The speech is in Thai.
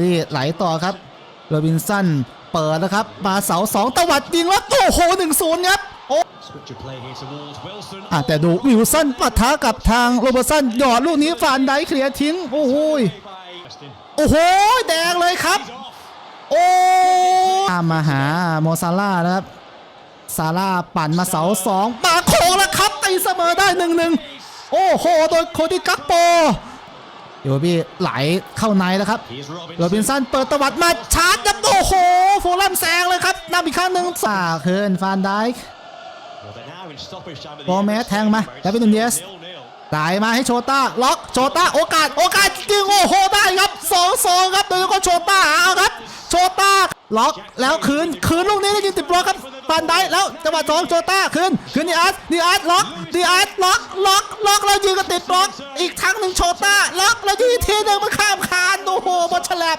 นี่ไหลต่อครับโรบินสันเปิดนะครับ มาเสาสองตวัดยิงแล้วโอ้โหหนึ่งศูนย์ครับโอ้ Switch of play here towards Wilson. อะแต่ดูวิลสันปะทะกับทางโรเบอร์สันหยอดลูกนี้ฟานไดเคลียร์ทิ้ง โอ้โหย Justin. โอ้โห แดงเลยครับ He's off. โอ้ตามมาหาโมซาร่านะครับซาร่าปั่นมาเสาสองมาโคงแล้วครับตีเสมอได้หนึ่งหนึ่งโอ้โห โดยโคดิกักโป โยบี้ไหลเข้าในแล้วครับ Here's โรบิน Robinson. สันเปิดตวัดมาชาร์จครับโอ้โหฟูลแลมแซงเลยครับนำอีกครั้งหนึ่งสาเคินฟานไดค์ Well, they're now in stoppage time of the โปรแมส Emirates แทงมา Stadium. แล้วเป็นนูเนส Nil-nil. จ่ายมาให้โชต้าล็อกโชต้าโอกาสโอกาสจริงโอ้โหได้ครับสองสองครับโดยเฉพาะโชต้าเอาครับ โชต้าล็อกแล้วคืนคืนลูกนี้ได้ยินติดบล็อกครับ ปันได้แล้วจังหวะสองโชต้าคืนคืนดีอาร์ตดีอาร์ตล็อกดีอาร์ตล็อกล็อกล็อกแล้วยิงก็ติดล็อกอีกครั้งหนึ่งโชต้าล็อกแล้วยิงอีกทีหนึ่งมันข้ามคานโอ้โหบอลฉลับ